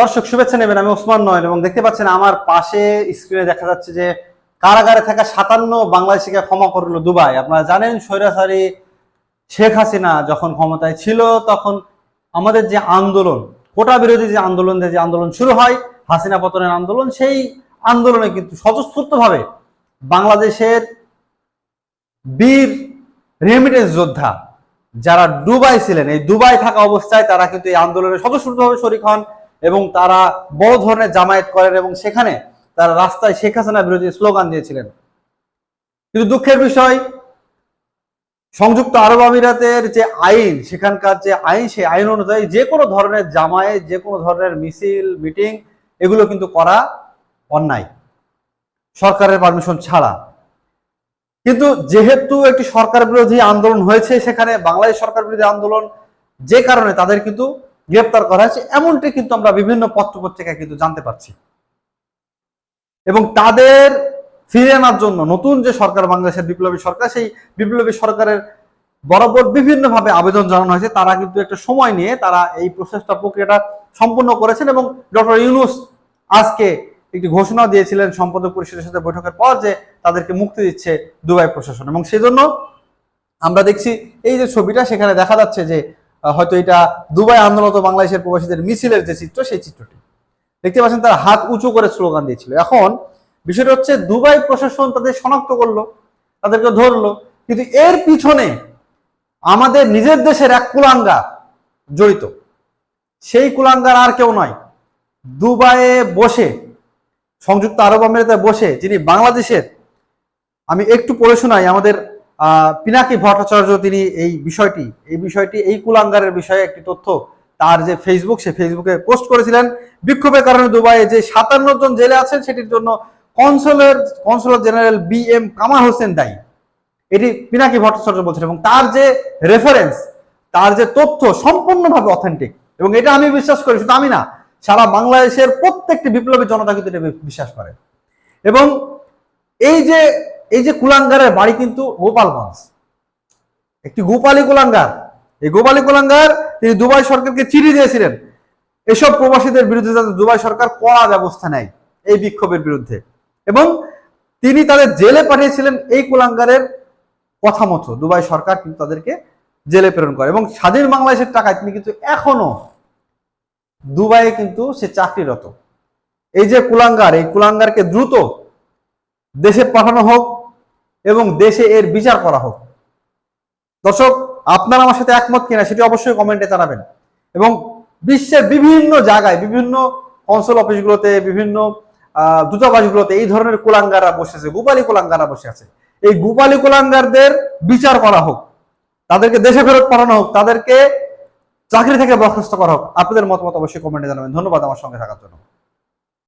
দর্শক শুভেচ্ছা নেবেন, আমি ওসমান নয়ন এবং দেখতে পাচ্ছেন আমার পাশে স্ক্রিনে দেখা যাচ্ছে যে কারাগারে থাকা সাতান্ন বাংলাদেশিকে ক্ষমা করল দুবাই। আপনারা জানেন স্বৈরাচারী শেখ হাসিনা যখন ক্ষমতায় ছিল তখন আমাদের যে আন্দোলন, কোটা বিরোধী যে আন্দোলন যে আন্দোলন শুরু হয়, হাসিনা পতনের আন্দোলন, সেই আন্দোলনে কিন্তু স্বতঃস্ফূর্তভাবে বাংলাদেশের বীর রেমিটেন্স যোদ্ধা যারা দুবাই ছিলেন, এই দুবাই থাকা অবস্থায় তারা কিন্তু এই আন্দোলনে স্বতঃস্ফূর্তভাবে শরিক হন। এবং তারা বড় ধরনের জামায়াত করেন এবং সেখানে তারা রাস্তায় শেখ হাসিনা বিরোধী স্লোগান দিয়েছিলেন। কিন্তু দুঃখের বিষয়, সংযুক্ত আরব আমিরাতের যে আইন, সেখানকার যে আইন, সেই আইন অনুযায়ী যে কোনো ধরনের জামায়ে যে কোনো ধরনের মিছিল, মিটিং, এগুলো কিন্তু করা অন্যায়। সরকারের পারমিশন ছাড়া। কিন্তু যেহেতু একটি সরকার বিরোধী আন্দোলন হয়েছে সেখানে বাংলাদেশ সরকার বিরোধী আন্দোলন যে কারণে তাদের কিন্তু গ্রেপ্তার করা হয়েছে, এমনটি কিন্তু আমরা বিভিন্ন পত্রপত্রিকায় কিন্তু জানতে পারছি। এবং তাদের ফিরে আনার জন্য নতুন যে সরকার, বাংলাদেশের বিপ্লবী সরকার, সেই বিপ্লবী সরকারের বরাবর বিভিন্নভাবে আবেদন জানানো হয়েছে। তারা কিন্তু একটা সময় নিয়ে তারা এই প্রসেসটা, প্রক্রিয়াটা সম্পূর্ণ করেছেন এবং ডক্টর ইউনুস আজকে একটি ঘোষণা দিয়েছিলেন সম্পাদক পরিষদের সাথে বৈঠকের পর যে তাদেরকে মুক্তি দিচ্ছে দুবাই প্রশাসন। এবং সেজন্য আমরা দেখছি এই যে ছবিটা, সেখানে দেখা যাচ্ছে যে হয়তো এটা দুবাই আন্দোলনত বাংলাদেশের প্রবাসীদের মিছিলের যে চিত্র, সেই চিত্রটি। দেখতে পাচ্ছেন তারা হাত উঁচু করে স্লোগান দিয়েছিল। এখন বিষয়টা হচ্ছে দুবাই প্রশাসন তাদের শনাক্ত করল, তাদেরকে ধরলো, কিন্তু এর পিছনে আমাদের নিজের দেশের এক কুলাঙ্গার জড়িত। সেই কুলাঙ্গার আর কেউ নয়। দুবাইয়ে বসে, সংযুক্ত আরব আমিরাতে বসে যিনি বাংলাদেশের, আমি একটু পড়ে শোনাই আমাদের পিনাকি ভট্টাচার্য তিনি এই বিষয়টি এই বিষয়টি, এই কুলাঙ্গারের বিষয়ে একটি তথ্য তার যে ফেসবুক সে ফেসবুকে পোস্ট করেছিলেন। বিক্ষোভের কারণে দুবাইয়ে যে সাতান্ন জন জেলে আছেন, সেটির জন্য consular consular general B M Kamal Hossain দায়ী। এটি পিনাকি ভট্টাচার্য বলছেন এবং তার যে রেফারেন্স তার যে তথ্য সম্পূর্ণভাবে অথেন্টিক এবং এটা আমি বিশ্বাস করি, শুধু আমি না, সারা বাংলাদেশের প্রত্যেকটি বিপ্লবী জনতা কিন্তু এটা বিশ্বাস করে। এবং এই যে এই যে কুলাঙ্গারের বাড়ি কিন্তু গোপালগঞ্জ। একটি গোপালী কুলাঙ্গার। এই গোপালী কুলাঙ্গার তিনি দুবাই সরকারকে চিঠি দিয়েছিলেন। এসব প্রবাসীদের বিরুদ্ধে যাতে দুবাই সরকার কড়া ব্যবস্থা নেয় এই বিক্ষোভের বিরুদ্ধে। এবং তিনি তাদের জেলে পাঠিয়েছিলেন এই কুলাঙ্গারের কথা মতো। দুবাই সরকার কিন্তু তাদেরকে জেলে প্রেরণ করে। এবং স্বাধীন বাংলাদেশের টাকায় তিনি কিন্তু এখনও দুবাইয়ে কিন্তু সে চাকরিরত। এই যে কুলাঙ্গার, এই কুলাঙ্গারকে দ্রুত দেশে পাঠানো হোক এবং দেশে এর বিচার করা হোক। দর্শক, আপনারা আমার সাথে একমত কিনা সেটি অবশ্যই কমেন্টে জানাবেন। এবং বিশ্বের বিভিন্ন জায়গায়, বিভিন্ন কনসুল অফিসগুলোতে বিভিন্ন দূতাবাসগুলোতে এই ধরনের কুলাঙ্গাররা বসে আছে, গোপালী কুলাঙ্গাররা বসে আছে। এই গোপালী কুলাঙ্গারদের বিচার করা হোক, তাদেরকে দেশে ফেরত পাঠানো হোক, তাদেরকে চাকরি থেকে বরখাস্ত করা হোক, আপনাদের মতামত অবশ্যই কমেন্টে জানাবেন। ধন্যবাদ আমার সঙ্গে থাকার জন্য।